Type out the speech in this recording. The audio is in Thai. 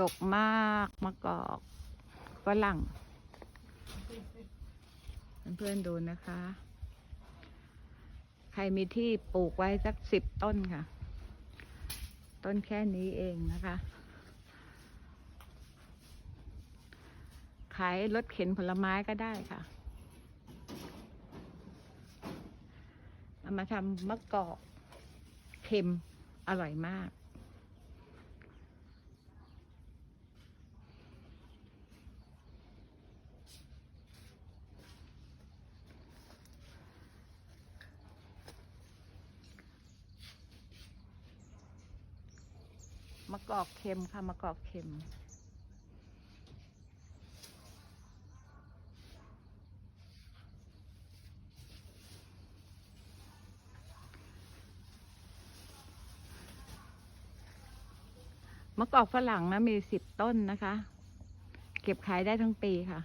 ดกมากมะกอกฝรั่ง เพื่อนๆดูนะคะ ใครมีที่ปลูกไว้สักสิบต้นค่ะ ต้นแค่นี้เองนะคะ ขายรถเข็นผลไม้ก็ได้ค่ะเอามาทำมะกอกเค็มอร่อยมาก มะกอกเค็มค่ะมะกอกเค็ม มะกอกฝรั่งนะมีสิบต้นนะคะ เก็บขายได้ทั้งปีค่ะ